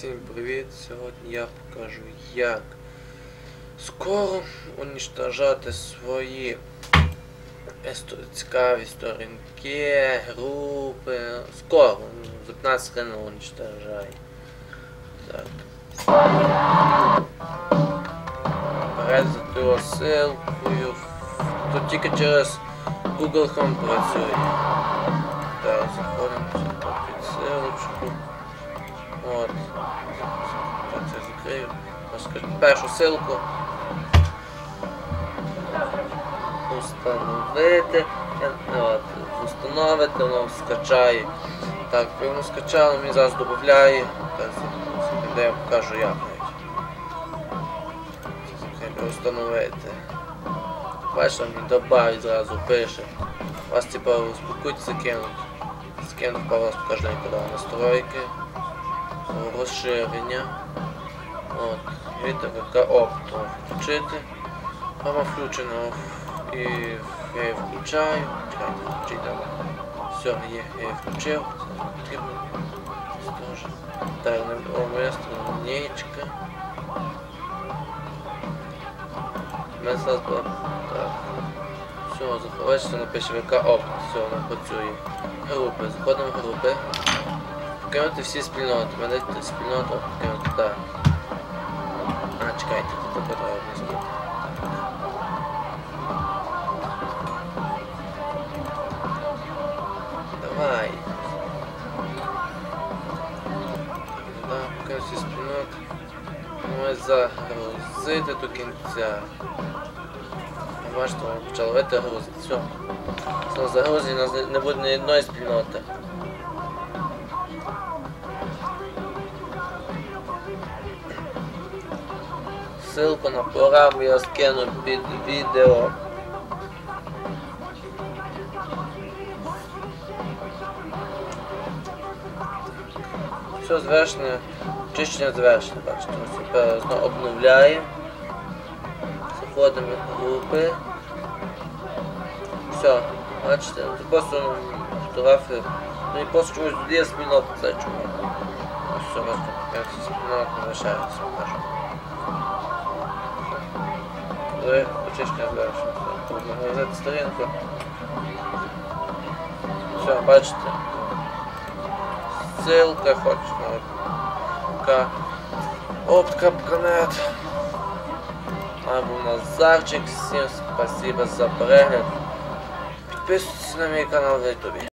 Всім привіт! Сьогодні я покажу, як скоро уничтожати свої цікаві сторінки, групи. Скоро, за 15 хвилин уничтожай. Так. Перед за ссылкою. Тут тільки через Google Chrome працює. Так, заходимо Розкажу першу ссылку. Установити. От, установити, воно скачає. Так, воно скачало, мені зараз додає. Де я покажу як навіть. Установити. Бачите, мені добавить зразу пише. Вас типа успокойтесь закинуть. Скинув по вас покажу куди настройки. Розширення. От. Видите, ВК оптом включити. Мама включено і я включаю. Чекайте, включіть. Все, є, я її включив. Так, на-. У мене зараз була. Так. Все, заховається, напише ВК опт. Все, вона працює. Групи. Заходимо в групи. Покинути всі спільноти. Мене спільнота покинути, так. Чекайте, потрібно знати. Давай. Да, всі спільноти. Ми загрузити до кінця. Бачите, воно почало витягрузити. Все. У нас не буде ні одної спільноти. Ссылку на програму я скину під відео. Все звершено, чищення завершено, бачите, тепер знову обновляємо. Заходимо в групи. Все, бачите, це просто фотографії. Ну і просто чомусь є спільнота, це чому. Все, просто як спільнота залишається, покажу. Ви почищення завершено. Нагрузити сторінку. Все, бачите. Ссылка хочешь на Опткапканет. Або Назарчик. Всем спасибо за перегляд. Підписуйтесь на мій канал в Ютубі.